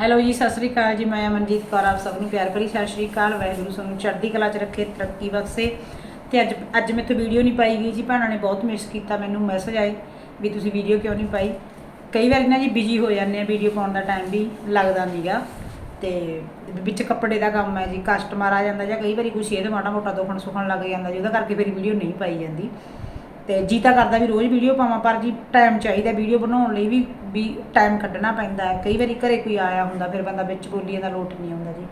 Hello ਜੀ, ਸਤਿ ਸ੍ਰੀ ਅਕਾਲ ਜੀ। ਮੈਂ ਅਮਨਜੀਤ ਕੌਰ, ਆਪ ਸਭ ਨੂੰ ਪਿਆਰ ਭਰੀ ਸਤਿ ਸ੍ਰੀ ਅਕਾਲ। ਵਾਹਿਗੁਰੂ ਸਾਨੂੰ ਚੜ੍ਹਦੀ ਕਲਾ 'ਚ ਰੱਖੇ, ਤਰੱਕੀ ਬਖਸ਼ੇ। ਤੇ ਅੱਜ ਅੱਜ ਮੈਥੋਂ ਵੀਡੀਓ ਨਹੀਂ ਪਾਈ ਗਈ ਜੀ। ਭੈਣਾਂ ਨੇ ਬਹੁਤ ਮਿਸ ਕੀਤਾ, ਮੈਨੂੰ ਮੈਸੇਜ ਆਏ ਵੀ ਤੁਸੀਂ ਵੀਡੀਓ ਕਿਉਂ ਨਹੀਂ ਪਾਈ? ਕਈ ਵਾਰ ਨਾ ਜੀ ਬਿਜ਼ੀ ਹੋ ਜਾਂਦੇ ਆ ਵੀਡੀਓ ਪਾਉਣ ਦਾ ਟਾਈਮ ਵੀ ਲੱਗਦਾ ਨਹੀਂਗਾ ਤੇ ਵਿੱਚ ਕੱਪੜੇ ਦਾ ਕੰਮ ਹੈ ਜੀ ਕਸਟਮਰ ਆ ਜਾਂਦਾ ਜਾਂ ਕਈ ਵਾਰੀ ਕੁਛ ਇਹਦੇ ਮਾੜਾ ਮੋਟਾ ਦੁਖਣ ਸੁਖਣ ਲੱਗ ਜਾਂਦਾ ਜੀ, ਉਹਦਾ ਕਰਕੇ ਫਿਰ ਵੀਡੀਓ ਨਹੀਂ ਪਾਈ ਜਾਂਦੀ। ਤੇ ਜੀ ਤਾਂ ਕਰਦਾ ਵੀ ਰੋਜ਼ ਵੀਡੀਓ ਪਾਵਾਂ, ਪਰ ਜੀ ਟਾਈਮ ਚਾਹੀਦਾ ਵੀਡੀਓ ਬਣਾਉਣ ਲਈ ਵੀ ਵੀ ਟਾਈਮ ਕੱਢਣਾ ਪੈਂਦਾ ਹੈ। ਕਈ ਵਾਰੀ ਘਰੇ ਕੋਈ ਆਇਆ ਹੁੰਦਾ, ਫਿਰ ਬੰਦਾ ਵਿੱਚ ਬੋਲੀਆਂ ਦਾ ਲੋਟ ਨਹੀਂ ਆਉਂਦਾ ਜੀ।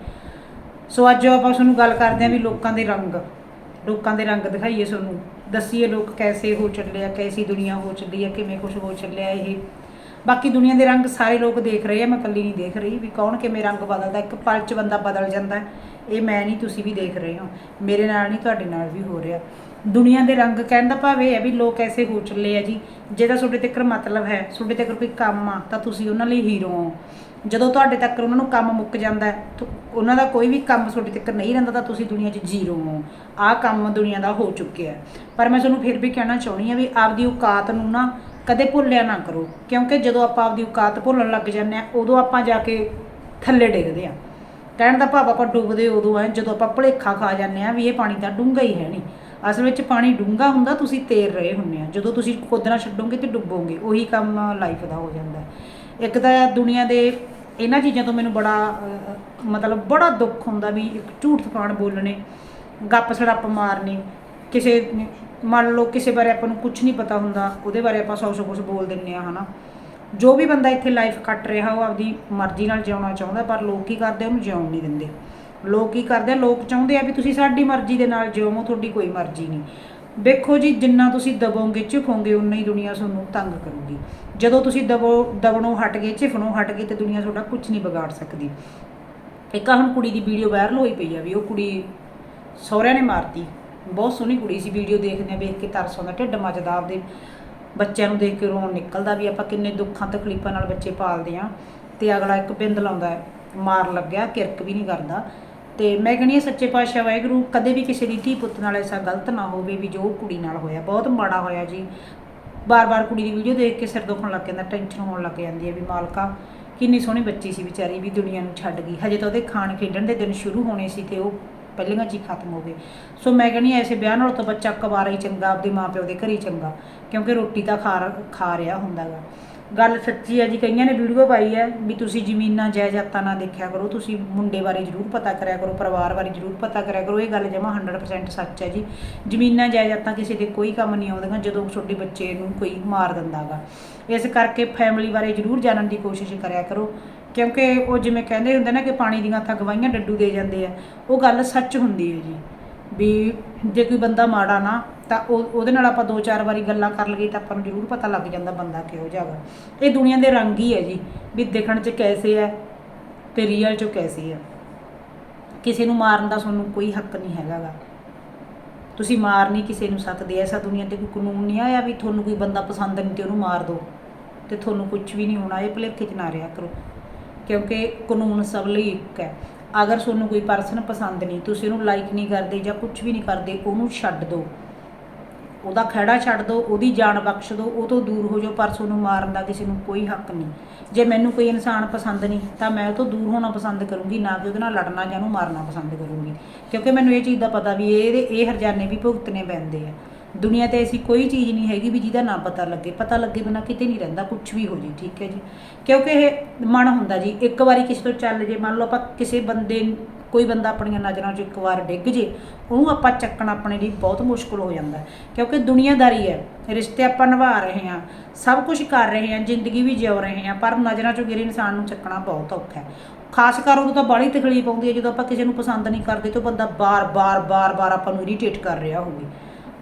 ਸੋ ਅੱਜ ਆਪਾਂ ਤੁਹਾਨੂੰ ਗੱਲ ਕਰਦੇ ਹਾਂ ਵੀ ਲੋਕਾਂ ਦੇ ਰੰਗ। ਲੋਕਾਂ ਦੇ ਰੰਗ ਦਿਖਾਈਏ ਤੁਹਾਨੂੰ। ਦੱਸੀਏ ਲੋਕ ਕੈਸੇ ਹੋ ਚੱਲੇ ਆ, ਕੈਸੀ ਦੁਨੀਆ ਹੋ ਚੱਲੀ ਆ, ਕਿਵੇਂ ਕੁਝ ਹੋ ਚੱਲਿਆ ਇਹ। ਬਾਕੀ ਦੁਨੀਆ ਦੇ ਰੰਗ ਸਾਰੇ ਲੋਕ ਦੇਖ ਰਹੇ ਆ, ਮੈਂ ਇਕੱਲੀ ਨਹੀਂ ਦੇਖ ਰਹੀ ਵੀ ਕੌਣ ਕਿਵੇਂ ਰੰਗ ਬਦਲਦਾ, ਇੱਕ ਪਲ 'ਚ ਬੰਦਾ ਬਦਲ ਜਾਂਦਾ, ਇਹ ਮੈਂ ਨਹੀਂ, ਤੁਸੀਂ ਵੀ ਦੇਖ ਰਹੇ ਹੋ। ਮੇਰੇ ਨਾਲ ਨਹੀਂ, ਤੁਹਾਡੇ ਨਾਲ ਵੀ ਹੋ ਰਿਹਾ। ਦੁਨੀਆ ਦੇ ਰੰਗ ਕਹਿਣ ਦਾ ਭਾਵ ਇਹ ਹੈ ਵੀ ਲੋਕ ਐਸੇ ਹੋ ਚੱਲੇ ਆ ਜੀ, ਜਿਹਦਾ ਤੁਹਾਡੇ ਤੱਕ ਮਤਲਬ ਹੈ, ਤੁਹਾਡੇ ਤੱਕ ਕੋਈ ਕੰਮ ਆ, ਤਾਂ ਤੁਸੀਂ ਉਹਨਾਂ ਲਈ ਹੀਰੋ ਹੋ। ਜਦੋਂ ਤੁਹਾਡੇ ਤੱਕ ਉਹਨਾਂ ਨੂੰ ਕੰਮ ਮੁੱਕ ਜਾਂਦਾ ਹੈ ਉਹਨਾਂ ਦਾ ਕੋਈ ਵੀ ਕੰਮ ਤੁਹਾਡੇ ਤੱਕ ਨਹੀਂ ਰਹਿੰਦਾ, ਤਾਂ ਤੁਸੀਂ ਦੁਨੀਆ 'ਚ ਜ਼ੀਰੋ ਹੋ। ਆਹ ਕੰਮ ਦੁਨੀਆ ਦਾ ਹੋ ਚੁੱਕਿਆ ਪਰ ਮੈਂ ਤੁਹਾਨੂੰ ਫਿਰ ਵੀ ਕਹਿਣਾ ਚਾਹੁੰਦੀ ਹਾਂ ਵੀ ਆਪਦੀ ਔਕਾਤ ਨੂੰ ਨਾ ਕਦੇ ਭੁੱਲਿਆ ਨਾ ਕਰੋ, ਕਿਉਂਕਿ ਜਦੋਂ ਆਪਾਂ ਆਪਦੀ ਔਕਾਤ ਭੁੱਲਣ ਲੱਗ ਜਾਂਦੇ ਆ ਉਦੋਂ ਆਪਾਂ ਜਾ ਕੇ ਥੱਲੇ ਡਿੱਗਦੇ ਆ ਕਹਿਣ ਦਾ ਭਾਵ ਆਪਾਂ ਡੁੱਬਦੇ ਉਦੋਂ ਆ ਜਦੋਂ ਆਪਾਂ ਭੁਲੇਖਾ ਖਾ ਜਾਂਦੇ ਆ ਵੀ ਇਹ ਪਾਣੀ ਤਾਂ ਡੂੰਘਾ ਹੀ ਹੈ ਨਹੀਂ। ਅਸਲ ਵਿੱਚ ਪਾਣੀ ਡੂੰਘਾ ਹੁੰਦਾ, ਤੁਸੀਂ ਤੈਰ ਰਹੇ ਹੁੰਦੇ ਆ। ਜਦੋਂ ਤੁਸੀਂ ਖੁਦਣਾ ਛੱਡੋਗੇ ਤੇ ਡੁੱਬੋਗੇ, ਉਹੀ ਕੰਮ ਲਾਈਫ ਦਾ ਹੋ ਜਾਂਦਾ ਇੱਕ ਤਾਂ ਦੁਨੀਆ ਦੇ ਇਹਨਾਂ ਚੀਜ਼ਾਂ ਤੋਂ ਮੈਨੂੰ ਬੜਾ ਮਤਲਬ ਬੜਾ ਦੁੱਖ ਹੁੰਦਾ ਵੀ ਇੱਕ ਝੂਠ ਤਪਾਣ ਬੋਲਣੇ, ਗੱਪ ਸੜੱਪ ਮਾਰਨੀ, ਕਿਸੇ, ਮੰਨ ਲਓ ਕਿਸੇ ਬਾਰੇ ਆਪਾਂ ਨੂੰ ਕੁਝ ਨਹੀਂ ਪਤਾ ਹੁੰਦਾ, ਉਹਦੇ ਬਾਰੇ ਆਪਾਂ ਸੌ ਸੌ ਕੁਝ ਬੋਲ ਦਿੰਨੇ ਆ ਹਨਾ। ਜੋ ਵੀ ਬੰਦਾ ਇੱਥੇ ਲਾਈਫ ਕੱਟ ਰਿਹਾ, ਉਹ ਆਪਦੀ ਮਰਜ਼ੀ ਨਾਲ ਜਿਉਣਾ ਚਾਹੁੰਦਾ, ਪਰ ਲੋਕ ਕੀ ਕਰਦੇ, ਉਹਨੂੰ ਜਿਉਣ ਨਹੀਂ ਦਿੰਦੇ। ਲੋਕ ਕੀ ਕਰਦੇ ਆ, ਲੋਕ ਚਾਹੁੰਦੇ ਆ ਵੀ ਤੁਸੀਂ ਸਾਡੀ ਮਰਜ਼ੀ ਦੇ ਨਾਲ ਜਿਉਵੋ ਤੁਹਾਡੀ ਕੋਈ ਮਰਜ਼ੀ ਨਹੀਂ। ਵੇਖੋ ਜੀ, ਜਿੰਨਾ ਤੁਸੀਂ ਦਬੋਗੇ, ਝੁਕੋਗੇ ਉਨਾ ਹੀ ਦੁਨੀਆ ਤੁਹਾਨੂੰ ਤੰਗ ਕਰੂਗੀ। ਜਦੋਂ ਤੁਸੀਂ ਦਬੋ, ਦਬਣੋਂ ਹਟ ਗਏ ਝਿਫਣੋਂ ਹਟ ਗਏ, ਤੇ ਦੁਨੀਆ ਤੁਹਾਡਾ ਕੁਝ ਨਹੀਂ ਵਿਗਾੜ ਸਕਦੀ। ਇੱਕ ਆਹ ਹੁਣ ਕੁੜੀ ਦੀ ਵੀਡੀਓ ਵਾਇਰਲ ਹੋਈ ਪਈ ਆ ਵੀ ਉਹ ਕੁੜੀ ਸਹੁਰਿਆਂ ਨੇ ਮਾਰਤੀ। ਬਹੁਤ ਸੋਹਣੀ ਕੁੜੀ ਸੀ, ਵੀਡੀਓ ਦੇਖਦੇ ਆ, ਵੇਖ ਕੇ ਤਰਸ ਆਉਂਦਾ, ਢਿੱਡ ਮੱਚਦਾ ਆਪਦੇ ਬੱਚਿਆਂ ਨੂੰ ਦੇਖ ਕੇ ਰੋਣ ਨਿਕਲਦਾ ਵੀ ਆਪਾਂ ਕਿੰਨੇ ਦੁੱਖਾਂ, ਤਕਲੀਫਾਂ ਨਾਲ ਬੱਚੇ ਪਾਲਦੇ ਆ। ਤੇ ਅਗਲਾ ਇੱਕ ਬਿੰਦ ਲਾਉਂਦਾ, ਮਾਰ ਲੱਗਿਆ, ਕਿਰਕ ਵੀ ਨਹੀਂ ਕਰਦਾ। ਤੇ ਮੈਂ ਕਹਿੰਦੀ ਹਾਂ ਸੱਚੇ ਪਾਤਸ਼ਾਹ ਵਾਹਿਗੁਰੂ, ਕਦੇ ਵੀ ਕਿਸੇ ਦੀ ਧੀ ਪੁੱਤ ਨਾਲ ਐਸਾ ਗਲਤ ਨਾ ਹੋਵੇ ਵੀ ਜੋ ਕੁੜੀ ਨਾਲ ਹੋਇਆ। ਬਹੁਤ ਮਾੜਾ ਹੋਇਆ ਜੀ। ਬਾਰ-ਬਾਰ ਕੁੜੀ ਦੀ ਵੀਡੀਓ ਦੇਖ ਕੇ ਸਿਰ ਦੁਖਣ ਲੱਗ ਜਾਂਦਾ, ਟੈਨਸ਼ਨ ਹੋਣ ਲੱਗ ਜਾਂਦੀ ਹੈ ਵੀ ਮਾਲਕਾ, ਕਿੰਨੀ ਸੋਹਣੀ ਬੱਚੀ ਸੀ ਵਿਚਾਰੀ ਵੀ ਦੁਨੀਆ ਨੂੰ ਛੱਡ ਗਈ। ਹਜੇ ਤਾਂ ਉਹਦੇ ਖਾਣ ਖੇਡਣ ਦੇ ਦਿਨ ਸ਼ੁਰੂ ਹੋਣੇ ਸੀ ਤੇ ਉਹ ਪਹਿਲੀਆਂ ਜੀ ਖਤਮ ਹੋ ਗਏ। ਸੋ ਮੈਂ ਕਹਿੰਦੀ ਹਾਂ ਐਸੇ ਵਿਆਹ ਨਾਲੋਂ ਤਾਂ ਬੱਚਾ ਕੁਵਾਰਾ ਹੀ ਚੰਗਾ, ਆਪਦੇ ਮਾਪਿਓ ਦੇ ਘਰ ਹੀ ਚੰਗਾ, ਕਿਉਂਕਿ ਰੋਟੀ ਤਾਂ ਖਾ ਖਾ ਰਿਹਾ ਹੁੰਦਾਗਾ। ਗੱਲ ਸੱਚੀ ਹੈ ਜੀ, ਕਈਆਂ ਨੇ ਵੀਡੀਓ ਪਾਈ ਹੈ ਵੀ ਤੁਸੀਂ ਜ਼ਮੀਨਾਂ, ਜਾਇਦਾਦਾਂ ਨਾ ਦੇਖਿਆ ਕਰੋ, ਤੁਸੀਂ ਮੁੰਡੇ ਬਾਰੇ ਜ਼ਰੂਰ ਪਤਾ ਕਰਿਆ ਕਰੋ, ਪਰਿਵਾਰ ਬਾਰੇ ਜ਼ਰੂਰ ਪਤਾ ਕਰਿਆ ਕਰੋ, ਇਹ ਗੱਲ ਜਮਾ 100% ਸੱਚ ਹੈ ਜੀ। ਜ਼ਮੀਨਾਂ, ਜਾਇਦਾਦਾਂ ਕਿਸੇ ਦੇ ਕੋਈ ਕੰਮ ਨਹੀਂ ਆਉਂਦੀਆਂ ਜਦੋਂ ਛੋਟੇ ਬੱਚੇ ਨੂੰ ਕੋਈ ਮਾਰ ਦਿੰਦਾਗਾ ਇਸ ਕਰਕੇ ਫੈਮਿਲੀ ਬਾਰੇ ਜ਼ਰੂਰ ਜਾਣਨ ਦੀ ਕੋਸ਼ਿਸ਼ ਕਰਿਆ ਕਰੋ, ਕਿਉਂਕਿ ਉਹ ਜਿਵੇਂ ਕਹਿੰਦੇ ਹੁੰਦੇ ਨਾ ਕਿ ਪਾਣੀ ਦੀਆਂ ਹੱਥਾਂ ਗਵਾਈਆਂ ਡੱਡੂ ਦੇ ਜਾਂਦੇ ਆ, ਉਹ ਗੱਲ ਸੱਚ ਹੁੰਦੀ ਹੈ ਜੀ। ਵੀ ਜੇ ਕੋਈ ਬੰਦਾ ਮਾੜਾ ਨਾ ਤਾਂ ਉਹ ਉਹਦੇ ਨਾਲ ਆਪਾਂ ਦੋ ਚਾਰ ਵਾਰੀ ਗੱਲਾਂ ਕਰ ਲਈਏ ਤਾਂ ਆਪਾਂ ਨੂੰ ਜ਼ਰੂਰ ਪਤਾ ਲੱਗ ਜਾਂਦਾ ਬੰਦਾ ਕਿਹੋ ਜਿਹਾ ਵਾ। ਇਹ ਦੁਨੀਆ ਦੇ ਰੰਗ ਹੀ ਹੈ ਜੀ, ਵੀ ਦੇਖਣ 'ਚ ਕੈਸੇ ਹੈ ਤੇ ਰੀਅਲ 'ਚ ਕੈਸੇ ਹੈ। ਕਿਸੇ ਨੂੰ ਮਾਰਨ ਦਾ ਤੁਹਾਨੂੰ ਕੋਈ ਹੱਕ ਨਹੀਂ ਹੈਗਾਗਾ ਤੁਸੀਂ ਮਾਰ ਨਹੀਂ ਕਿਸੇ ਨੂੰ ਸਕਦੇ, ਐਸਾ ਦੁਨੀਆ ਤੇ ਕੋਈ ਕਾਨੂੰਨ ਨਹੀਂ ਆਇਆ ਵੀ ਤੁਹਾਨੂੰ ਕੋਈ ਬੰਦਾ ਪਸੰਦ ਨਹੀਂ ਤੇ ਉਹਨੂੰ ਮਾਰ ਦਿਓ ਤੇ ਤੁਹਾਨੂੰ ਕੁਝ ਵੀ ਨਹੀਂ ਹੋਣਾ, ਇਹ ਭੁਲੇਖੇ 'ਚ ਨਾ ਰਿਹਾ ਕਰੋ। ਕਿਉਂਕਿ ਕਾਨੂੰਨ ਸਭ ਲਈ ਇੱਕ ਹੈ। ਅਗਰ ਤੁਹਾਨੂੰ ਕੋਈ ਪਰਸਨ ਪਸੰਦ ਨਹੀਂ, ਤੁਸੀਂ ਉਹਨੂੰ ਲਾਈਕ ਨਹੀਂ ਕਰਦੇ ਜਾਂ ਕੁਝ ਵੀ ਨਹੀਂ ਕਰਦੇ, ਉਹਨੂੰ ਛੱਡ ਦਿਓ ਉਹਦਾ ਖਹਿੜਾ ਛੱਡ ਦਿਓ ਉਹਦੀ ਜਾਨ ਬਖਸ਼ ਦਿਓ ਉਹ ਤੋਂ ਦੂਰ ਹੋ ਜਾਓ, ਪਰ ਤੁਹਾਨੂੰ ਮਾਰਨ ਦਾ ਕਿਸੇ ਨੂੰ ਕੋਈ ਹੱਕ ਨਹੀਂ। ਜੇ ਮੈਨੂੰ ਕੋਈ ਇਨਸਾਨ ਪਸੰਦ ਨਹੀਂ, ਤਾਂ ਮੈਂ ਉਹ ਤੋਂ ਦੂਰ ਹੋਣਾ ਪਸੰਦ ਕਰੂੰਗੀ, ਨਾ ਕਿ ਉਹਦੇ ਨਾਲ ਲੜਨਾ ਜਾਂ ਉਹਨੂੰ ਮਾਰਨਾ ਪਸੰਦ ਕਰੂੰਗੀ। ਕਿਉਂਕਿ ਮੈਨੂੰ ਇਹ ਚੀਜ਼ ਦਾ ਪਤਾ ਵੀ ਇਹਦੇ, ਇਹ ਹਰਜਾਨੇ ਵੀ ਭੁਗਤਣੇ ਪੈਂਦੇ ਆ। ਦੁਨੀਆ ਤੇ ਐਸੀ ਕੋਈ ਚੀਜ਼ ਨਹੀਂ ਹੈਗੀ ਵੀ ਜਿਹਦਾ ਨਾ ਪਤਾ ਲੱਗੇ। ਪਤਾ ਲੱਗੇ ਬਿਨਾ ਕਿਤੇ ਨਹੀਂ ਰਹਿੰਦਾ ਕੁਝ ਵੀ ਹੋ ਜੇ, ਠੀਕ ਹੈ ਜੀ। ਕਿਉਂਕਿ ਇਹ ਮਨ ਹੁੰਦਾ ਜੀ, ਇੱਕ ਵਾਰੀ ਕਿਸੇ ਤੋਂ ਚੱਲ ਜੇ, ਮੰਨ ਲਓ ਆਪਾਂ ਕਿਸੇ ਬੰਦੇ ਕੋਈ ਬੰਦਾ ਆਪਣੀਆਂ ਨਜ਼ਰਾਂ 'ਚ ਇੱਕ ਵਾਰ ਡਿੱਗ ਜੇ, ਉਹਨੂੰ ਆਪਾਂ ਚੱਕਣਾ ਆਪਣੇ ਲਈ ਬਹੁਤ ਮੁਸ਼ਕਲ ਹੋ ਜਾਂਦਾ ਕਿਉਂਕਿ ਦੁਨੀਆਦਾਰੀ ਹੈ, ਰਿਸ਼ਤੇ ਆਪਾਂ ਨਿਭਾ ਰਹੇ ਹਾਂ, ਸਭ ਕੁਝ ਕਰ ਰਹੇ ਹਾਂ, ਜ਼ਿੰਦਗੀ ਵੀ ਜਿਉ ਰਹੇ ਹਾਂ, ਪਰ ਨਜ਼ਰਾਂ 'ਚੋਂ ਗਿਰੇ ਇਨਸਾਨ ਨੂੰ ਚੱਕਣਾ ਬਹੁਤ ਔਖਾ ਹੈ। ਖਾਸ ਕਰ ਉਦੋਂ ਤਾਂ ਬਾਹਲੀ ਤਕਲੀਫ ਆਉਂਦੀ ਹੈ, ਜਦੋਂ ਆਪਾਂ ਕਿਸੇ ਨੂੰ ਪਸੰਦ ਨਹੀਂ ਕਰਦੇ ਤੇ ਬੰਦਾ ਬਾਰ-ਬਾਰ ਬਾਰ-ਬਾਰ ਆਪਾਂ ਨੂੰ ਇਰੀਟੇਟ ਕਰ ਰਿਹਾ ਹੋਵੇ।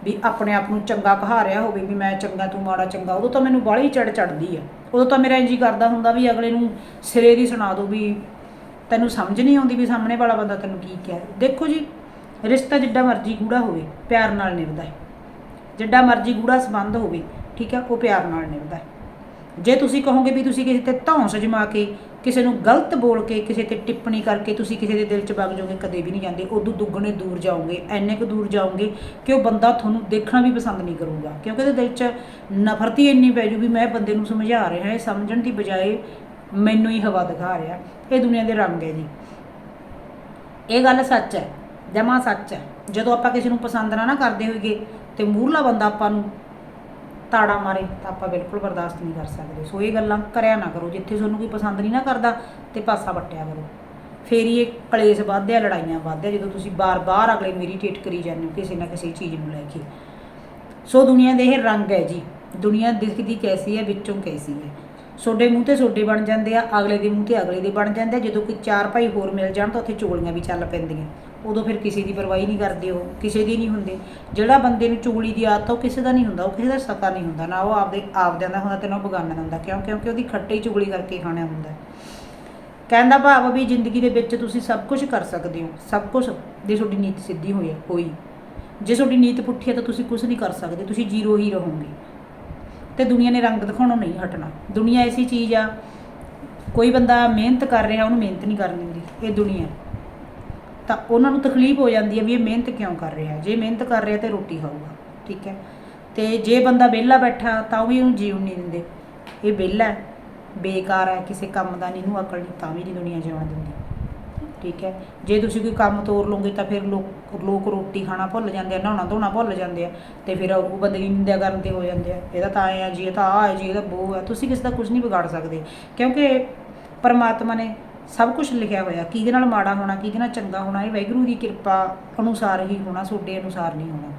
ਵੀ ਆਪਣੇ ਆਪ ਨੂੰ ਚੰਗਾ ਕਹਾ ਰਿਹਾ ਹੋਵੇ ਵੀ ਮੈਂ ਚੰਗਾ, ਤੂੰ ਮਾੜਾ ਚੰਗਾ, ਉਦੋਂ ਤਾਂ ਮੈਨੂੰ ਬਾਹਲੀ ਚੜ ਚੜਦੀ ਆ ਉਦੋਂ ਤਾਂ ਮੇਰਾ ਇੰਜ ਹੀ ਕਰਦਾ ਹੁੰਦਾ ਵੀ ਅਗਲੇ ਨੂੰ ਸਿਰੇ ਦੀ ਸੁਣਾ ਦੋ ਵੀ ਤੈਨੂੰ ਸਮਝ ਨਹੀਂ ਆਉਂਦੀ ਵੀ ਸਾਹਮਣੇ ਵਾਲਾ ਬੰਦਾ ਤੈਨੂੰ ਕੀ ਕਹਿ ਦੇਖੋ ਜੀ, ਰਿਸ਼ਤਾ ਜਿੱਡਾ ਮਰਜ਼ੀ ਗੂੜਾ ਹੋਵੇ, ਪਿਆਰ ਨਾਲ ਨਿਭਦਾ ਹੈ। ਜਿੱਡਾ ਮਰਜ਼ੀ ਗੂੜਾ ਸੰਬੰਧ ਹੋਵੇ, ਠੀਕ ਹੈ ਉਹ ਪਿਆਰ ਨਾਲ ਨਿਭਦਾ ਹੈ। ਜੇ ਤੁਸੀਂ ਕਹੋਗੇ ਵੀ ਤੁਸੀਂ ਕਿਸੇ ਤੇ ਧੌਂਸ ਜਮਾ ਕੇ, ਕਿਸੇ ਨੂੰ ਗਲਤ ਬੋਲ ਕੇ, ਕਿਸੇ ਤੇ ਟਿੱਪਣੀ ਕਰਕੇ ਤੁਸੀਂ ਕਿਸੇ ਦੇ ਦਿਲ 'ਚ ਵਗ ਜਾਓਗੇ, ਕਦੇ ਵੀ ਨਹੀਂ ਜਾਂਦੇ, ਉਦੋਂ ਦੁੱਗਣੇ ਦੂਰ ਜਾਓਗੇ, ਐਨੇ ਕੁ ਦੂਰ ਜਾਓਗੇ ਕਿ ਉਹ ਬੰਦਾ ਤੁਹਾਨੂੰ ਦੇਖਣਾ ਵੀ ਪਸੰਦ ਨਹੀਂ ਕਰੂਗਾ। ਕਿਉਂਕਿ ਉਹਦੇ ਦਿਲ 'ਚ ਨਫ਼ਰਤ ਹੀ ਇੰਨੀ ਪੈ ਜੂ ਵੀ ਮੈਂ ਬੰਦੇ ਨੂੰ ਸਮਝਾ ਰਿਹਾ, ਇਹ ਸਮਝਣ ਦੀ ਬਜਾਏ ਮੈਨੂੰ ਹੀ ਹਵਾ ਦਿਖਾ ਰਿਹਾ, ਇਹ ਦੁਨੀਆ ਦੇ ਰੰਗ ਹੈ ਜੀ। ਇਹ ਗੱਲ ਸੱਚ ਹੈ, ਜਮਾ ਸੱਚ ਹੈ। ਜਦੋਂ ਆਪਾਂ ਕਿਸੇ ਨੂੰ ਪਸੰਦ ਨਾ ਨਾ ਕਰਦੇ ਹੋਈਏ ਤੇ ਮੂਹਰਲਾ ਬੰਦਾ ਆਪਾਂ ਨੂੰ ਤਾੜਾ ਮਾਰੇ, ਤਾਂ ਆਪਾਂ ਬਿਲਕੁਲ ਬਰਦਾਸ਼ਤ ਨਹੀਂ ਕਰ ਸਕਦੇ। ਸੋ ਇਹ ਗੱਲਾਂ ਕਰਿਆ ਨਾ ਕਰੋ, ਜਿੱਥੇ ਤੁਹਾਨੂੰ ਕੋਈ ਪਸੰਦ ਨਹੀਂ ਨਾ ਕਰਦਾ ਤੇ ਪਾਸਾ ਵੱਟਿਆ ਕਰੋ। ਫੇਰ ਹੀ ਇਹ ਕਲੇਸ਼ ਵੱਧਦੇ ਆ, ਲੜਾਈਆਂ ਵੱਧਦੇ ਜਦੋਂ ਤੁਸੀਂ ਬਾਰ-ਬਾਰ ਅਗਲੇ ਨੂੰ ਇਰੀਟੇਟ ਕਰੀ ਜਾਂਦੇ ਹੋ ਕਿਸੇ ਨਾ ਕਿਸੇ ਚੀਜ਼ ਨੂੰ ਲੈ ਕੇ। ਸੋ ਦੁਨੀਆ ਦੇ ਇਹ ਰੰਗ ਹੈ ਜੀ। ਦੁਨੀਆ ਦਿਖਦੀ ਕੈਸੀ ਹੈ, ਵਿੱਚੋਂ ਕੈਸੀ ਹੈ। ਸੋਡੇ ਮੂੰਹ ਤੇ ਸੋਡੇ ਬਣ ਜਾਂਦੇ ਆ ਅਗਲੇ ਦੇ ਮੂੰਹ ਤੇ ਅਗਲੇ ਦੇ ਬਣ ਜਾਂਦੇ ਆ। ਜਦੋਂ ਕੋਈ ਚਾਰ ਭਾਈ ਹੋਰ ਮਿਲ ਜਾਣ ਤਾਂ ਉੱਥੇ ਚੋਲੀਆਂ ਵੀ ਚੱਲ ਪੈਂਦੀਆਂ। ਉਦੋਂ ਫਿਰ ਕਿਸੇ ਦੀ ਪਰਵਾਹੀ ਨਹੀਂ ਕਰਦੇ ਉਹ ਕਿਸੇ ਦੀ ਨਹੀਂ ਹੁੰਦੇ। ਜਿਹੜਾ ਬੰਦੇ ਨੂੰ ਚੁਗਲੀ ਦੀ ਆਦਤ ਆ, ਉਹ ਕਿਸੇ ਦਾ ਨਹੀਂ ਹੁੰਦਾ ਉਹ ਕਿਸੇ ਦਾ ਸਕਾ ਨਹੀਂ ਹੁੰਦਾ। ਨਾ ਉਹ ਆਪਦੇ ਆਪਦਿਆਂ ਦਾ ਹੁੰਦਾ ਤੇ ਨਾ ਉਹ ਬਗਾਨਿਆਂ ਦਾ ਹੁੰਦਾ ਕਿਉਂ ਕਿਉਂਕਿ ਉਹਦੀ ਖੱਟੇ ਹੀ ਚੁਗਲੀ ਕਰਕੇ ਖਾਣਾ ਹੁੰਦਾ ਕਹਿੰਦਾ ਭਾਵ ਵੀ ਜ਼ਿੰਦਗੀ ਦੇ ਵਿੱਚ ਤੁਸੀਂ ਸਭ ਕੁਝ ਕਰ ਸਕਦੇ ਹੋ ਸਭ ਕੁਝ ਜੇ ਤੁਹਾਡੀ ਨੀਤ ਸਿੱਧੀ ਹੋਈ ਹੈ ਕੋਈ ਜੇ ਤੁਹਾਡੀ ਨੀਤ ਪੁੱਠੀ ਹੈ ਤਾਂ ਤੁਸੀਂ ਕੁਝ ਨਹੀਂ ਕਰ ਸਕਦੇ ਤੁਸੀਂ ਜ਼ੀਰੋ ਹੀ ਰਹੋਗੇ। ਤੇ ਦੁਨੀਆ ਨੇ ਰੰਗ ਦਿਖਾਉਣੋਂ ਨਹੀਂ ਹਟਣਾ। ਦੁਨੀਆ ਐਸੀ ਚੀਜ਼ ਆ, ਕੋਈ ਬੰਦਾ ਮਿਹਨਤ ਕਰ ਰਿਹਾ, ਉਹਨੂੰ ਮਿਹਨਤ ਨਹੀਂ ਕਰਨ ਦਿੰਦੀ, ਇਹ ਦੁਨੀਆ। ਤਾਂ ਉਹਨਾਂ ਨੂੰ ਤਕਲੀਫ ਹੋ ਜਾਂਦੀ ਹੈ ਵੀ ਇਹ ਮਿਹਨਤ ਕਿਉਂ ਕਰ ਰਿਹਾ। ਜੇ ਮਿਹਨਤ ਕਰ ਰਿਹਾ ਤੇ ਰੋਟੀ ਖਾਊਗਾ, ਠੀਕ ਹੈ। ਤੇ ਜੇ ਬੰਦਾ ਵਿਹਲਾ ਬੈਠਾ, ਤਾਂ ਉਹ ਵੀ ਉਹਨੂੰ ਜੀਉਣ ਨਹੀਂ ਦਿੰਦੇ। ਇਹ ਵਿਹਲਾ ਬੇਕਾਰ ਹੈ, ਕਿਸੇ ਕੰਮ ਦਾ ਨਹੀਂ ਇਹਨੂੰ ਅਕਲ ਤਾਂ ਵੀ ਨਹੀਂ ਦੁਨੀਆ ਜਿਉਣ ਦਿੰਦੀ। ਠੀਕ ਹੈ। ਜੇ ਤੁਸੀਂ ਕੋਈ ਕੰਮ ਤੋਰ ਲਓਗੇ ਤਾਂ ਫਿਰ ਲੋਕ ਲੋਕ ਰੋਟੀ ਖਾਣਾ ਭੁੱਲ ਜਾਂਦੇ ਆ, ਨਹਾਉਣਾ ਧੋਣਾ ਭੁੱਲ ਜਾਂਦੇ ਆ ਤੇ ਫਿਰ ਉਹ ਬੰਦੇ ਨਿੰਦਿਆ ਕਰਨ ਤੇ ਹੋ ਜਾਂਦੇ ਆ। ਇਹਦਾ ਤਾਂ ਆਏ ਆ ਜੀ, ਇਹ ਤਾਂ ਆ ਹੈ ਜੀ ਇਹਦਾ ਬੋ ਹੈ। ਤੁਸੀਂ ਕਿਸੇ ਦਾ ਕੁਝ ਨਹੀਂ ਵਿਗਾੜ ਸਕਦੇ। ਕਿਉਂਕਿ ਪਰਮਾਤਮਾ ਨੇ ਸਭ ਕੁਝ ਲਿਖਿਆ ਹੋਇਆ। ਕਿਹਦੇ ਨਾਲ ਮਾੜਾ ਹੋਣਾ, ਕਿਹਦੇ ਨਾਲ ਚੰਗਾ ਹੋਣਾ, ਇਹ ਵਾਹਿਗੁਰੂ ਦੀ ਕਿਰਪਾ ਅਨੁਸਾਰ ਹੀ ਹੋਣਾ ਤੁਹਾਡੇ ਅਨੁਸਾਰ ਨਹੀਂ ਹੋਣਾ।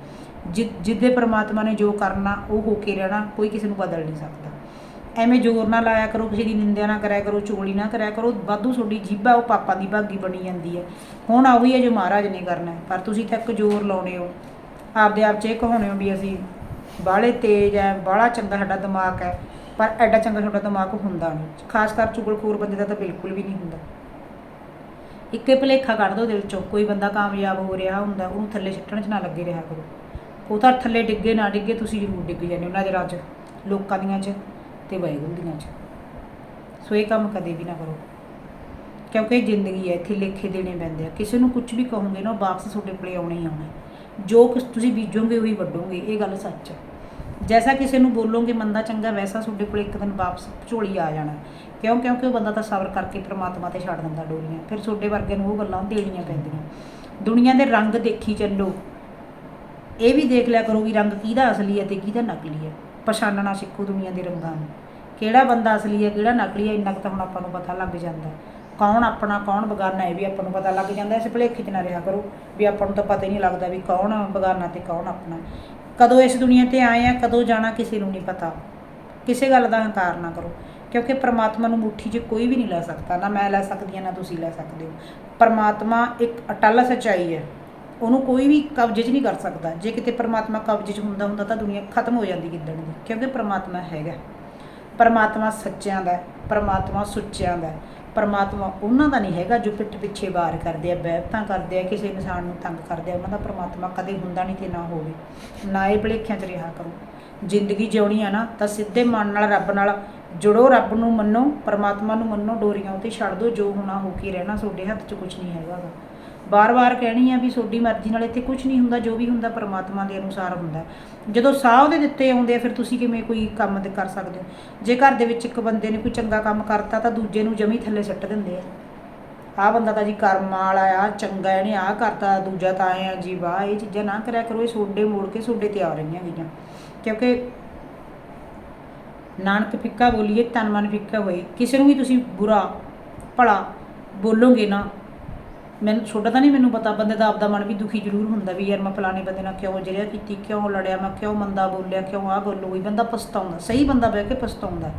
ਜਿ, ਜਿੱਦੇ ਪਰਮਾਤਮਾ ਨੇ ਜੋ ਕਰਨਾ, ਉਹ ਹੋ ਕੇ ਰਹਿਣਾ, ਕੋਈ ਕਿਸੇ ਨੂੰ ਬਦਲ ਨਹੀਂ ਸਕਦਾ। ਐਵੇਂ ਜ਼ੋਰ ਨਾ ਲਾਇਆ ਕਰੋ, ਕਿਸੇ ਦੀ ਨਿੰਦਿਆ ਨਾ ਕਰਿਆ ਕਰੋ ਚੁਗਲੀ ਨਾ ਕਰਿਆ ਕਰੋ, ਵਾਧੂ ਤੁਹਾਡੀ ਜੀਭਾ, ਉਹ ਪਾਪਾ ਦੀ ਭਾਗੀ ਬਣੀ ਜਾਂਦੀ ਹੈ। ਹੁਣ ਉਹੀ ਹੈ ਜੋ ਮਹਾਰਾਜ ਨੇ ਕਰਨਾ ਪਰ ਤੁਸੀਂ ਤਾਂ ਇੱਕ ਜ਼ੋਰ ਲਾਉਣੇ ਹੋ। ਆਪਦੇ ਆਪ 'ਚ ਇਹ ਕਹਾਉਣੇ ਹੋ ਵੀ ਅਸੀਂ ਬਾਹਲੇ ਤੇਜ਼ ਹੈ ਬਾਹਲਾ ਚੰਗਾ ਸਾਡਾ ਦਿਮਾਗ ਹੈ, ਪਰ ਐਡਾ ਚੰਗਾ ਤੁਹਾਡਾ ਦਿਮਾਗ ਹੁੰਦਾ ਨਹੀਂ। ਖਾਸ ਕਰ ਚੁਗਲਖੋਰ ਬੰਦੇ ਦਾ ਤਾਂ ਬਿਲਕੁਲ ਵੀ ਨਹੀਂ ਹੁੰਦਾ। ਇੱਕੇ ਭੁਲੇਖਾ ਕੱਢ ਦੋ ਦਿਲ ਚੋਂ ਕੋਈ ਬੰਦਾ ਕਾਮਯਾਬ ਹੋ ਰਿਹਾ ਹੁੰਦਾ, ਉਹਨੂੰ ਥੱਲੇ ਸਿੱਟਣ 'ਚ ਨਾ ਲੱਗੇ ਰਿਹਾ ਕਰੋ। ਉਹ ਤਾਂ ਥੱਲੇ ਡਿੱਗੇ ਨਾ ਡਿੱਗੇ, ਤੁਸੀਂ ਜ਼ਰੂਰ ਡਿੱਗ ਜਾਂਦੇ ਹੋ ਦੇ ਰਾਜ ਲੋਕਾਂ ਦੀਆਂ 'ਚ। ਤੇ ਵਾਹਿਗੁਰੂ ਦੀਆਂ 'ਚ। ਸੋ ਇਹ ਕੰਮ ਕਦੇ ਵੀ ਨਾ ਕਰੋ। ਕਿਉਂਕਿ ਇਹ ਜ਼ਿੰਦਗੀ ਹੈ, ਇੱਥੇ ਲੇਖੇ ਦੇਣੇ ਪੈਂਦੇ ਆ। ਕਿਸੇ ਨੂੰ ਕੁਝ ਵੀ ਕਹੋਗੇ ਨਾ, ਉਹ ਵਾਪਸ ਤੁਹਾਡੇ ਕੋਲੇ ਆਉਣਾ ਹੀ ਆਉਣਾ। ਜੋ ਕੁਛ ਤੁਸੀਂ ਬੀਜੋਗੇ, ਉਹੀ ਵੱਢੋਗੇ। ਇਹ ਗੱਲ ਸੱਚ ਹੈ ਜੈਸਾ ਕਿਸੇ ਨੂੰ ਬੋਲੋਗੇ, ਮੰਦਾ ਚੰਗਾ, ਵੈਸਾ ਤੁਹਾਡੇ ਕੋਲ ਇੱਕ ਦਿਨ ਵਾਪਸ ਝੋਲੀ ਆ ਜਾਣਾ। ਕਿਉਂ? ਕਿਉਂਕਿ ਉਹ ਬੰਦਾ ਤਾਂ ਸਬਰ ਕਰਕੇ ਪ੍ਰਮਾਤਮਾ ਤੇ ਛੱਡ ਦਿੰਦਾ ਡੋਰੀਆਂ। ਫਿਰ ਤੁਹਾਡੇ ਵਰਗੇ ਨੂੰ ਉਹ ਗੱਲਾਂ ਦੇਣੀਆਂ ਪੈਂਦੀਆਂ। ਦੁਨੀਆ ਦੇ ਰੰਗ ਦੇਖੀ ਚੱਲੋ। ਇਹ ਵੀ ਦੇਖ ਲਿਆ ਕਰੋ ਵੀ ਰੰਗ ਕਿਹਦਾ ਅਸਲੀ ਹੈ ਤੇ ਕਿਹਦਾ ਨਕਲੀ ਹੈ। ਪਛਾਣਨਾ ਸਿੱਖੋ ਦੁਨੀਆ ਦੇ ਰੰਗਾਂ ਨੂੰ। ਕਿਹੜਾ ਬੰਦਾ ਅਸਲੀ ਹੈ, ਕਿਹੜਾ ਨਕਲੀ ਹੈ, ਇੰਨਾ ਕੁ ਤਾਂ ਹੁਣ ਆਪਾਂ ਨੂੰ ਪਤਾ ਲੱਗ ਜਾਂਦਾ ਕੌਣ ਆਪਣਾ, ਕੌਣ ਬਗਾਨਾ ਇਹ ਵੀ ਆਪਾਂ ਨੂੰ ਪਤਾ ਲੱਗ ਜਾਂਦਾ ਇਸ ਭੁਲੇਖੇ 'ਚ ਨਾ ਰਿਹਾ ਕਰੋ ਵੀ ਆਪਾਂ ਨੂੰ ਤਾਂ ਪਤਾ ਹੀ ਨਹੀਂ ਲੱਗਦਾ ਵੀ ਕੌਣ ਬਗਾਨਾ ਤੇ ਕੌਣ ਆਪਣਾ ਕਦੋਂ ਇਸ ਦੁਨੀਆ ਤੇ ਆਏ ਆ, ਕਦੋਂ ਜਾਣਾ ਕਿਸੇ ਨੂੰ ਨਹੀਂ ਪਤਾ। ਕਿਸੇ ਗੱਲ ਦਾ ਹੰਕਾਰ ਨਾ ਕਰੋ। ਕਿਉਂਕਿ ਪ੍ਰਮਾਤਮਾ ਨੂੰ ਮੁੱਠੀ 'ਚ ਕੋਈ ਵੀ ਨਹੀਂ ਲੈ ਸਕਦਾ। ਨਾ ਮੈਂ ਲੈ ਸਕਦੀ ਹਾਂ, ਨਾ ਤੁਸੀਂ ਲੈ ਸਕਦੇ ਹੋ। ਪ੍ਰਮਾਤਮਾ ਇੱਕ ਅਟੱਲ ਸੱਚਾਈ ਹੈ। ਉਹਨੂੰ ਕੋਈ ਵੀ ਕਬਜ਼ੇ 'ਚ ਨਹੀਂ ਕਰ ਸਕਦਾ। ਜੇ ਕਿਤੇ ਪ੍ਰਮਾਤਮਾ ਕਬਜ਼ੇ 'ਚ ਹੁੰਦਾ ਹੁੰਦਾ ਤਾਂ ਦੁਨੀਆ ਖਤਮ ਹੋ ਜਾਂਦੀ ਕਿੱਦਣ ਦੀ। ਕਿਉਂਕਿ ਪ੍ਰਮਾਤਮਾ ਹੈਗਾ। ਪਰਮਾਤਮਾ ਸੱਚਿਆਂ ਦਾ ਹੈ, ਪਰਮਾਤਮਾ ਸੁੱਚਿਆਂ ਦਾ ਹੈ। ਪਰਮਾਤਮਾ ਉਹਨਾਂ ਦਾ ਨਹੀਂ ਹੈਗਾ ਜੋ ਪਿੱਠ ਪਿੱਛੇ ਵਾਰ ਕਰਦੇ ਆ ਬਹਿਤਾਂ ਕਰਦੇ ਆ ਕਿਸੇ ਇਨਸਾਨ ਨੂੰ ਤੰਗ ਕਰਦੇ ਆ ਉਹਨਾਂ ਦਾ ਪਰਮਾਤਮਾ ਕਦੇ ਹੁੰਦਾ ਨਹੀਂ ਤੇ ਨਾ ਹੋਵੇ ਨਾ ਇਹ ਭਲੇਖਿਆਂ 'ਚ ਰਿਹਾ ਕਰੋ ਜ਼ਿੰਦਗੀ ਜਿਉਣੀ ਆ ਨਾ ਤਾਂ ਸਿੱਧੇ ਮਨ ਨਾਲ ਰੱਬ ਨਾਲ ਜੁੜੋ, ਰੱਬ ਨੂੰ ਮੰਨੋ, ਪਰਮਾਤਮਾ ਨੂੰ ਮੰਨੋ, ਡੋਰੀਆਂ ਉਤੇ ਛੱਡ ਦਿਓ, ਜੋ ਹੋਣਾ ਹੋ ਕੇ ਰਹਿਣਾ ਤੁਹਾਡੇ ਹੱਥ 'ਚ ਕੁਝ ਨਹੀਂ ਹੈਗਾ ਬਾਰ-ਬਾਰ ਕਹਿਣੀ ਆ ਵੀ ਤੁਹਾਡੀ ਮਰਜ਼ੀ ਨਾਲ ਇੱਥੇ ਕੁਝ ਨਹੀਂ ਹੁੰਦਾ, ਜੋ ਵੀ ਹੁੰਦਾ ਪਰਮਾਤਮਾ ਦੇ ਅਨੁਸਾਰ ਹੁੰਦਾ ਜਦੋਂ ਸਾਹ ਉਹਦੇ ਦਿੱਤੇ ਆਉਂਦੇ ਆ, ਫਿਰ ਤੁਸੀਂ ਕਿਵੇਂ ਕੋਈ ਕੰਮ ਤੇ ਕਰ ਸਕਦੇ ਹੋ? ਜੇ ਘਰ ਦੇ ਵਿੱਚ ਇੱਕ ਬੰਦੇ ਨੇ ਕੋਈ ਚੰਗਾ ਕੰਮ ਕਰਤਾ, ਤਾਂ ਦੂਜੇ ਨੂੰ ਜਮੀ ਥੱਲੇ ਸੱਟ ਦਿੰਦੇ ਆ। ਆਹ ਬੰਦਾ ਤਾਂ ਜੀ ਕਰਮ ਵਾਲਾ ਆ, ਚੰਗਾ ਇਹਨੇ ਆਹ ਕਰਤਾ, ਦੂਜਾ ਤਾਂ ਆਏ ਆ ਜੀ ਵਾਹ, ਇਹ ਚੀਜ਼ਾਂ ਨਾ ਕਰਿਆ ਕਰੋ, ਇਹ ਸੋਡੇ ਮੋੜ ਕੇ ਸੋਡੇ ਤੇ ਆ ਰਹੀਆਂ ਗਈਆਂ। ਕਿਉਂਕਿ ਨਾਨਕ ਫਿੱਕਾ ਬੋਲੀਏ, ਤਨ ਮਨ ਫਿੱਕਾ ਹੋਏ। ਕਿਸੇ ਨੂੰ ਵੀ ਤੁਸੀਂ ਬੁਰਾ ਭਲਾ ਬੋਲੋਗੇ ਨਾ, ਮੈਨੂੰ ਛੋਟਾ ਤਾਂ ਨਹੀਂ ਮੈਨੂੰ ਪਤਾ, ਬੰਦੇ ਦਾ ਆਪਦਾ ਮਨ ਵੀ ਦੁਖੀ ਜ਼ਰੂਰ ਹੁੰਦਾ ਵੀ ਯਾਰ ਮੈਂ ਫਲਾਣੇ ਬੰਦੇ ਨਾਲ ਕਿਉਂ ਜਰਿਆ ਕੀਤੀ, ਕਿਉਂ ਲੜਿਆ, ਮੈਂ ਕਿਉਂ ਮੰਦਾ ਬੋਲਿਆ, ਕਿਉਂ ਆ ਗੱਲ ਹੋਈ ਬੰਦਾ ਪਛਤਾਉਂਦਾ, ਸਹੀ ਬੰਦਾ ਬਹਿ ਕੇ ਪਛਤਾਉਂਦਾ।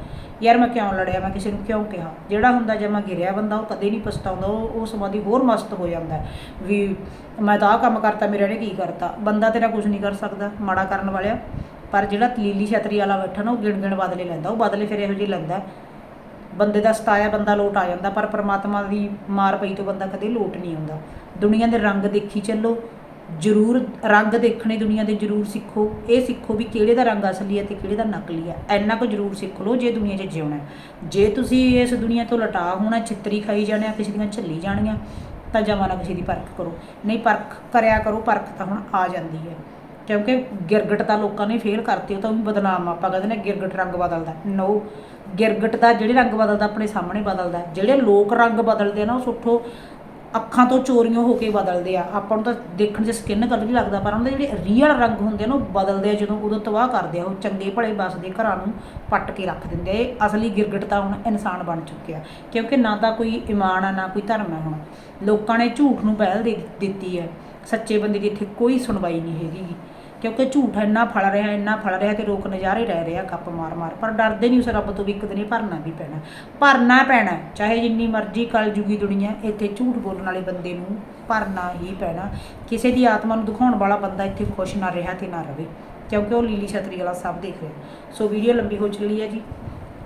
ਯਾਰ ਮੈਂ ਕਿਉਂ ਲੜਿਆ, ਮੈਂ ਕਿਸੇ ਨੂੰ ਕਿਉਂ ਕਿਹਾ? ਜਿਹੜਾ ਹੁੰਦਾ ਜੇ ਮੈਂ ਗਿਰਿਆ ਬੰਦਾ, ਉਹ ਕਦੇ ਨਹੀਂ ਪਛਤਾਉਂਦਾ, ਉਹ ਉਹ ਸਮਾਂ ਦੀ ਹੋਰ ਮਸਤ ਹੋ ਜਾਂਦਾ ਵੀ ਮੈਂ ਤਾਂ ਆਹ ਕੰਮ ਕਰਤਾ, ਮੇਰੇ ਨੇ ਕੀ ਕਰਤਾ? ਬੰਦਾ ਤੇਰਾ ਕੁਝ ਨਹੀਂ ਕਰ ਸਕਦਾ, ਮਾੜਾ ਕਰਨ ਵਾਲਿਆ। ਪਰ ਜਿਹੜਾ ਤਲੀਲੀ ਛਤਰੀ ਵਾਲਾ ਬੈਠਾ ਨਾ, ਉਹ ਗਿਣ ਗਿਣ ਬਦਲੇ ਲੈਂਦਾ, ਉਹ ਬਦਲੇ ਫਿਰ ਇਹੋ ਜਿਹੇ ਲੈਂਦਾ। ਬੰਦੇ ਦਾ ਸਤਾਇਆ ਬੰਦਾ ਲੋਟ ਆ ਜਾਂਦਾ, ਪਰ ਪ੍ਰਮਾਤਮਾ ਦੀ ਮਾਰ ਪਈ ਤੋਂ ਬੰਦਾ ਕਦੇ ਲੋਟ ਨਹੀਂ ਹੁੰਦਾ ਦੁਨੀਆ ਦੇ ਰੰਗ ਦੇਖੀ ਚੱਲੋ, ਜ਼ਰੂਰ ਰੰਗ ਦੇਖਣੇ ਦੁਨੀਆ ਦੇ ਜ਼ਰੂਰ ਸਿੱਖੋ। ਇਹ ਸਿੱਖੋ ਵੀ ਕਿਹੜੇ ਦਾ ਰੰਗ ਅਸਲੀ ਹੈ ਤੇ ਕਿਹੜੇ ਦਾ ਨਕਲੀ ਹੈ। ਇੰਨਾ ਕੁ ਜ਼ਰੂਰ ਸਿੱਖ ਲਓ ਜੇ ਦੁਨੀਆ 'ਚ ਜਿਉਣਾ ਜੇ ਤੁਸੀਂ ਇਸ ਦੁਨੀਆ ਤੋਂ ਲਟਾ ਹੋਣਾ ਚਿੱਤਰੀ ਖਾਈ ਜਾਣਾ ਕਿਸੇ ਦੀਆਂ ਝੱਲੀ ਜਾਣੀਆਂ, ਤਾਂ ਜਮਾਂ ਨਾ ਕਿਸੇ ਦੀ ਪਰਖ ਕਰੋ। ਨਹੀਂ, ਪਰਖ ਕਰਿਆ ਕਰੋ, ਪਰਖ ਤਾਂ ਹੁਣ ਆ ਜਾਂਦੀ ਹੈ। ਕਿਉਂਕਿ ਗਿਰਗਟ ਤਾਂ ਲੋਕਾਂ ਨੇ ਫੇਲ ਕਰਤੀ ਉਹ ਤਾਂ ਵੀ ਬਦਨਾਮ ਆਪਾਂ ਕਹਿੰਦੇ ਨੇ ਗਿਰਗਟ ਰੰਗ ਬਦਲਦਾ ਨੋ ਗਿਰਗਟ ਦਾ ਜਿਹੜੇ ਰੰਗ ਬਦਲਦਾ, ਆਪਣੇ ਸਾਹਮਣੇ ਬਦਲਦਾ ਜਿਹੜੇ ਲੋਕ ਰੰਗ ਬਦਲਦੇ ਆ ਨਾ ਉਹ ਸੁੱਠੋ ਅੱਖਾਂ ਤੋਂ ਚੋਰੀਆਂ ਹੋ ਕੇ ਬਦਲਦੇ ਆ। ਆਪਾਂ ਨੂੰ ਤਾਂ ਦੇਖਣ 'ਚ ਸਕਿਨ ਕਲਰ ਹੀ ਲੱਗਦਾ, ਪਰ ਉਹਨਾਂ ਦੇ ਜਿਹੜੇ ਰੀਅਲ ਰੰਗ ਹੁੰਦੇ ਨੇ, ਉਹ ਬਦਲਦੇ ਆ ਜਦੋਂ ਉਦੋਂ ਤਬਾਹ ਕਰਦੇ ਆ। ਉਹ ਚੰਗੇ ਭਲੇ ਬਸਦੇ ਘਰਾਂ ਨੂੰ ਪੱਟ ਕੇ ਰੱਖ ਦਿੰਦੇ ਆ। ਇਹ ਅਸਲੀ ਗਿਰਗਟ ਤਾਂ ਹੁਣ ਇਨਸਾਨ ਬਣ ਚੁੱਕਿਆ। ਕਿਉਂਕਿ ਨਾ ਤਾਂ ਕੋਈ ਇਮਾਨ ਆ, ਨਾ ਕੋਈ ਧਰਮ ਹੈ ਹੁਣ। ਲੋਕਾਂ ਨੇ ਝੂਠ ਨੂੰ ਪਹਿਲ ਦੇ ਦਿੱਤੀ ਹੈ। ਸੱਚੇ ਬੰਦੇ ਦੀ ਇੱਥੇ ਕੋਈ ਸੁਣਵਾਈ ਨਹੀਂ ਹੈਗੀ। ਕਿਉਂਕਿ ਝੂਠ ਇੰਨਾ ਫਲ ਰਿਹਾ, ਇੰਨਾ ਫਲ ਰਿਹਾ ਤੇ ਲੋਕ ਨਜ਼ਾਰੇ ਰਹਿ ਰਹੇ ਆ ਗੱਪ ਮਾਰ ਮਾਰ। ਪਰ ਡਰਦੇ ਨਹੀਂ ਉਸ ਰੱਬ ਤੋਂ ਵੀ ਇੱਕ ਦਿਨ ਇਹ ਭਰਨਾ ਵੀ ਪੈਣਾ। ਭਰਨਾ ਪੈਣਾ ਚਾਹੇ ਜਿੰਨੀ ਮਰਜ਼ੀ ਕਲ ਕਲਯੁਗੀ ਦੁਨੀਆ, ਇੱਥੇ ਝੂਠ ਬੋਲਣ ਵਾਲੇ ਬੰਦੇ ਨੂੰ ਭਰਨਾ ਹੀ ਪੈਣਾ। ਕਿਸੇ ਦੀ ਆਤਮਾ ਨੂੰ ਦਿਖਾਉਣ ਵਾਲਾ ਬੰਦਾ ਇੱਥੇ ਖੁਸ਼ ਨਾ ਰਿਹਾ ਤੇ ਨਾ ਰਵੇ, ਕਿਉਂਕਿ ਉਹ ਲੀਲੀ ਛਤਰੀ ਵਾਲਾ ਸਭ ਦੇਖ ਰਿਹਾ। ਸੋ ਵੀਡੀਓ ਲੰਬੀ ਹੋ ਚੱਲੀ ਹੈ ਜੀ।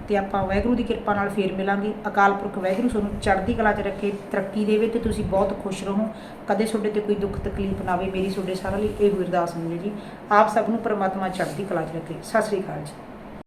ਤੇ ਆਪਾਂ ਵਾਹਿਗੁਰੂ ਦੀ ਕਿਰਪਾ ਨਾਲ ਫੇਰ ਮਿਲਾਂਗੇ। ਅਕਾਲ ਪੁਰਖ ਵਾਹਿਗੁਰੂ, ਤੁਹਾਨੂੰ ਚੜ੍ਹਦੀ ਕਲਾ 'ਚ ਰੱਖੇ, ਤਰੱਕੀ ਦੇਵੇ ਤੇ ਤੁਸੀਂ ਬਹੁਤ ਖੁਸ਼ ਰਹੋ। ਕਦੇ ਤੁਹਾਡੇ ਤੇ ਕੋਈ ਦੁੱਖ, ਤਕਲੀਫ ਨਾ ਆਵੇ। ਮੇਰੀ ਤੁਹਾਡੇ ਸਾਰਿਆਂ ਲਈ ਇਹ ਅਰਦਾਸ ਹੁੰਦੀ ਜੀ। ਆਪ ਸਭ ਨੂੰ ਪਰਮਾਤਮਾ ਚੜ੍ਹਦੀ ਕਲਾ 'ਚ ਰੱਖੇ। ਸਤਿ ਸ੍ਰੀ ਅਕਾਲ ਜੀ।